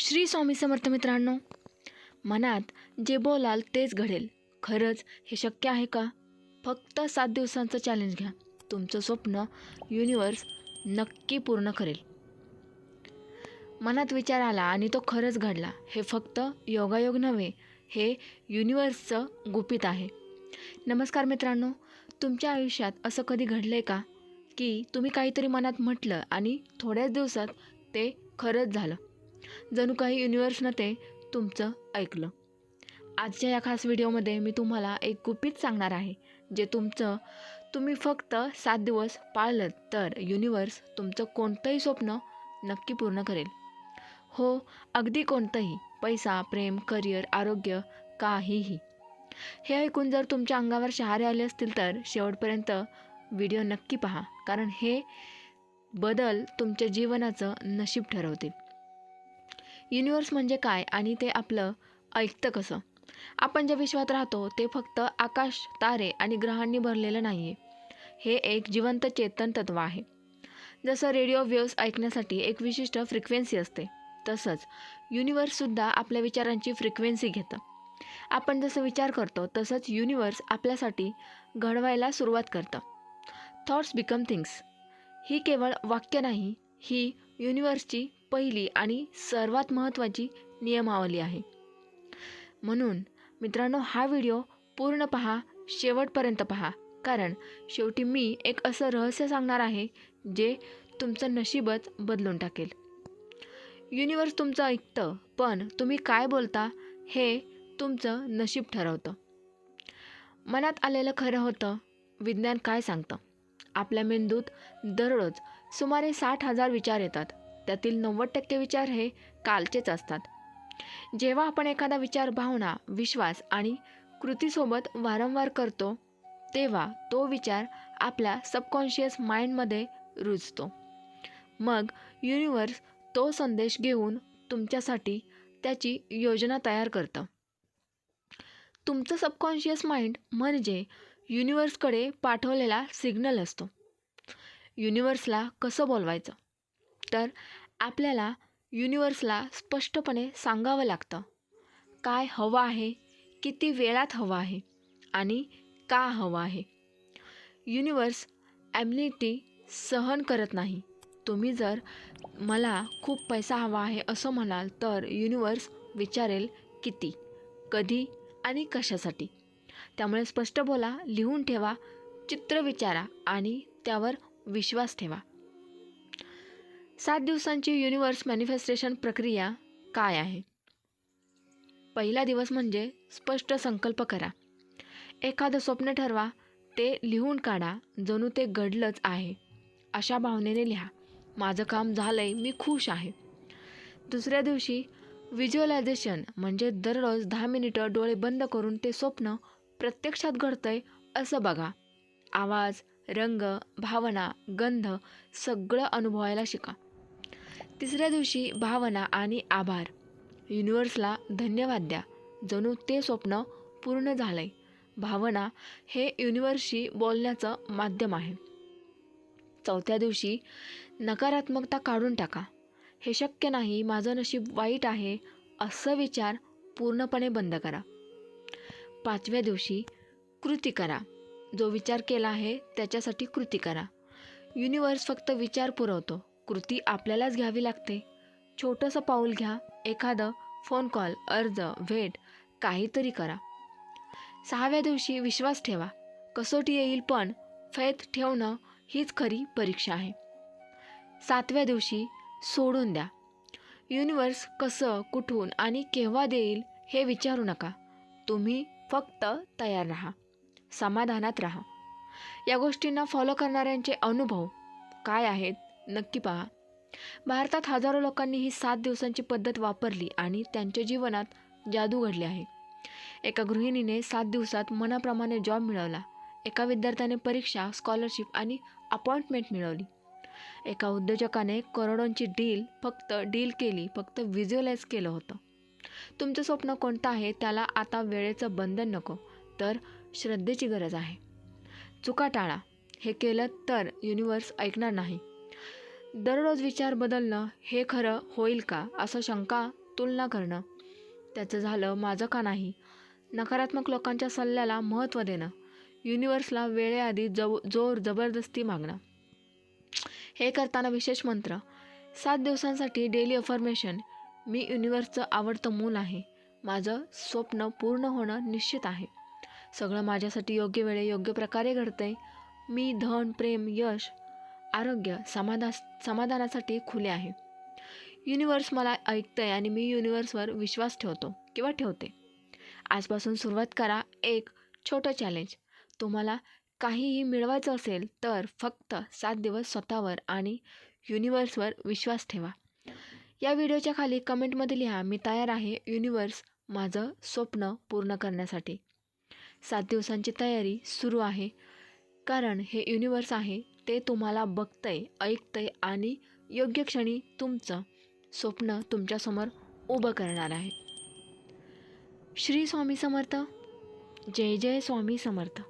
श्री स्वामी समर्थ मित्रांनो मनात जे बोलाल तेच घडेल. खरंच हे शक्य आहे का? फक्त सात दिवसांचं चॅलेंज घ्या. तुमचं स्वप्न युनिवर्स नक्की पूर्ण करेल. मनात विचार आला आणि तो खरंच घडला. हे फक्त योगायोग नव्हे हे युनिवर्सचं गुपित आहे. नमस्कार मित्रांनो तुमच्या आयुष्यात असं कधी घडलं आहे का? की तुम्ही काहीतरी मनात म्हटलं आणि थोड्याच दिवसात ते खरंच झालं. जणू काही युनिवर्सनं ते तुमचं ऐकलं. आजच्या या खास व्हिडिओमध्ये मी तुम्हाला एक गुपित सांगणार आहे जे तुमचं तुम्ही फक्त सात दिवस पाळलं तर युनिवर्स तुमचं कोणतंही स्वप्न नक्की पूर्ण करेल. हो अगदी कोणतंही पैसा प्रेम करिअर आरोग्य काहीही. हे ऐकून जर तुमच्या अंगावर शहारे आले असतील तर शेवटपर्यंत व्हिडिओ नक्की पहा कारण हे बदल तुमच्या जीवनाचं नशीब ठरवतील. युनिवर्स म्हणजे काय आणि ते आपलं ऐकतं कसं? आपण ज्या विश्वात राहतो ते फक्त आकाश तारे आणि ग्रहांनी भरलेलं नाही आहे हे एक जिवंत चेतन तत्व आहे. जसं रेडिओ वेव्स ऐकण्यासाठी एक विशिष्ट फ्रिक्वेन्सी असते तसंच युनिवर्ससुद्धा आपल्या विचारांची फ्रिक्वेन्सी घेतं. आपण जसं विचार करतो तसंच युनिवर्स आपल्यासाठी घडवायला सुरुवात करतं. थॉट्स बिकम थिंग्स ही केवळ वाक्य नाही ही युनिवर्सची पहिली आणि सर्वात महत्त्वाची नियमावली आहे. म्हणून मित्रांनो हा व्हिडिओ पूर्ण पहा शेवटपर्यंत पहा. कारण शेवटी मी एक असं रहस्य सांगणार आहे जे तुमचं नशीबच बदलून टाकेल. युनिवर्स तुमचं ऐकतं पण तुम्ही काय बोलता हे तुमचं नशीब ठरवतं. मनात आलेलं खरं होतं विज्ञान काय सांगतं? आपल्या मेंदूत दररोज सुमारे साठ हजार विचार येतात. त्यातील नव्वद टक्के विचार हे कालचेच असतात. जेव्हा आपण एखादा विचार भावना विश्वास आणि कृतीसोबत वारंवार करतो तेव्हा तो विचार आपल्या सबकॉन्शियस माइंडमध्ये रुजतो. मग युनिवर्स तो संदेश घेऊन तुमच्यासाठी त्याची योजना तयार करतं. तुमचं सबकॉन्शियस माइंड म्हणजे युनिवर्सकडे पाठवलेला सिग्नल असतो. युनिवर्सला कसं बोलवायचं? तर आपल्याला युनिवर्सला स्पष्टपणे सांगावं लागतं. काय हवं आहे किती वेळात हवं आहे आणि का हवं आहे. युनिवर्स ॲम्निटी सहन करत नाही. तुम्ही जर मला खूप पैसा हवा आहे असं म्हणाल तर युनिवर्स विचारेल किती कधी आणि कशासाठी. त्यामुळे स्पष्ट बोला लिहून ठेवा चित्र विचारा आणि त्यावर विश्वास ठेवा. सात दिवसांची युनिवर्स मॅनिफेस्टेशन प्रक्रिया काय आहे? पहिला दिवस म्हणजे स्पष्ट संकल्प करा. एखादं स्वप्न ठरवा ते लिहून काढा जणू ते घडलंच आहे. अशा भावनेने लिहा. माझं काम झालं आहे मी खुश आहे. दुसऱ्या दिवशी व्हिज्युअलायझेशन म्हणजे दररोज दहा मिनिटं डोळे बंद करून ते स्वप्न प्रत्यक्षात घडतंय असं बघा. आवाज रंग भावना गंध सगळं अनुभवायला शिका. तिसऱ्या दिवशी भावना आणि आभार. युनिवर्सला धन्यवाद द्या. जणू ते स्वप्न पूर्ण झालं आहे भावना हे युनिवर्सशी बोलण्याचं माध्यम आहे. चौथ्या दिवशी नकारात्मकता काढून टाका. हे शक्य नाही माझं नशीब वाईट आहे असं विचार पूर्णपणे बंद करा. पाचव्या दिवशी कृती करा. जो विचार केला आहे त्याच्यासाठी कृती करा. युनिवर्स फक्त विचार पुरवतो. कृती आपल्यालाच घ्यावी लागते. छोटंसं पाऊल घ्या एखादं फोन कॉल अर्ज भेट काहीतरी करा. सहाव्या दिवशी विश्वास ठेवा. कसोटी येईल पण फैत ठेवणं हीच खरी परीक्षा आहे. सातव्या दिवशी सोडून द्या. युनिवर्स कसं कुठून आणि केव्हा देईल हे विचारू नका. तुम्ही फक्त तयार राहा. समाधानात राहा. या गोष्टींना फॉलो करणाऱ्यांचे अनुभव काय आहेत? नक्की पहा. भारतात हजारो लोकांनी ही सात दिवसांची पद्धत वापरली आणि त्यांच्या जीवनात जादू घडले आहे. एका गृहिणीने सात दिवसात मनाप्रमाणे जॉब मिळवला. एका विद्यार्थ्याने परीक्षा स्कॉलरशिप आणि अपॉइंटमेंट मिळवली. एका उद्योजकाने करोडोंची डील फक्त डील केली फक्त व्हिज्युअलाइज केलं होतं. तुमचं स्वप्न कोणतं आहे त्याला आता वेळेचं बंधन नको तर श्रद्धेची गरज आहे. चुका टाळा. हे केलं तर युनिवर्स ऐकणार नाही. दररोज विचार बदलणं हे खरं होईल का असं शंका तुलना करणं. त्याचं झालं माझं का नाही? नकारात्मक लोकांच्या सल्ल्याला महत्त्व देणं. युनिवर्सला वेळेआधी जव जोर जबरदस्ती मागणं. हे करताना विशेष मंत्र. सात दिवसांसाठी डेली अफर्मेशन. मी युनिवर्सचं आवडतं मूल आहे. माझं स्वप्न पूर्ण होणं निश्चित आहे. सगळं माझ्यासाठी योग्य वेळे योग्य प्रकारे घडतंय. मी धन प्रेम यश आरोग्य समाधा समाधानासाठी खुले आहे. युनिवर्स मला ऐकतंय आणि मी युनिवर्सवर विश्वास ठेवतो किंवा ठेवते. आजपासून सुरुवात करा एक छोटं चॅलेंज तुम्हाला काहीही मिळवायचं असेल तर फक्त सात दिवस स्वतःवर आणि युनिवर्सवर विश्वास ठेवा. या व्हिडिओच्या खाली कमेंटमध्ये लिहा मी तयार आहे युनिवर्स माझं स्वप्न पूर्ण करण्यासाठी. सात दिवसांची तयारी सुरू आहे. कारण हे युनिवर्स आहे ते तुम्हाला बघतंय ऐकतंय आणि योग्य क्षणी तुमचं स्वप्न तुमच्यासमोर उभं करणार आहे. श्री स्वामी समर्थ. जय जय स्वामी समर्थ.